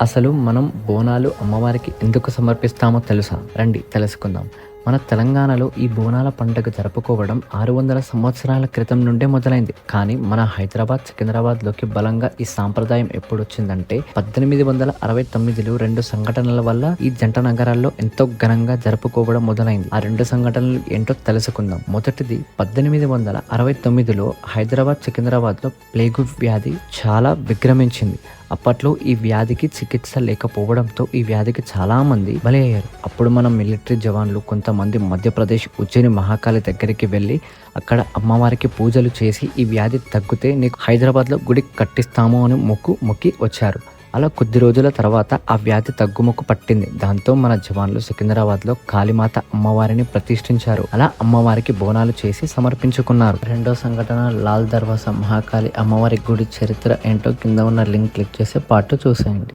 అసలు మనం బోనాలు అమ్మవారికి ఎందుకు సమర్పిస్తామో తెలుసా? రండి తెలుసుకుందాం. మన తెలంగాణలో ఈ బోనాల పండుగ జరుపుకోవడం ఆరు వందల సంవత్సరాల క్రితం నుండే మొదలైంది. కానీ మన హైదరాబాద్ సికింద్రాబాద్లోకి బలంగా ఈ సాంప్రదాయం ఎప్పుడు వచ్చిందంటే పద్దెనిమిది వందల అరవై తొమ్మిదిలో రెండు సంఘటనల వల్ల ఈ జంట నగరాల్లో ఎంతో ఘనంగా జరుపుకోవడం మొదలైంది. ఆ రెండు సంఘటనలు ఏంటో తెలుసుకుందాం. మొదటిది పద్దెనిమిది వందల అరవై తొమ్మిదిలో హైదరాబాద్ సికింద్రాబాద్లో ప్లేగు వ్యాధి చాలా విక్రమించింది. అప్పట్లో ఈ వ్యాధికి చికిత్స లేకపోవడంతో ఈ వ్యాధికి చాలామంది బలి అయ్యారు అప్పుడు మన మిలిటరీ జవాన్లు కొంతమంది మధ్యప్రదేశ్ ఉజ్జయిని మహాకాళి దగ్గరికి వెళ్ళి అక్కడ అమ్మవారికి పూజలు చేసి ఈ వ్యాధి తగ్గితే నీకు హైదరాబాద్లో గుడి కట్టిస్తాము అని మొక్కు మొక్కి వచ్చారు. అలా కొద్ది రోజుల తర్వాత ఆ వ్యాధి తగ్గుముక్కు పట్టింది. దాంతో మన జవాన్లు సికింద్రాబాద్లో కాళీమాత అమ్మవారిని ప్రతిష్ఠించారు. అలా అమ్మవారికి బోనాలు చేసి సమర్పించుకున్నారు. రెండో సంఘటన లాల్ దర్వాజా మహాకాళి అమ్మవారి గుడి చరిత్ర ఏంటో కింద ఉన్న లింక్ క్లిక్ చేసి పాటు చూసేయండి.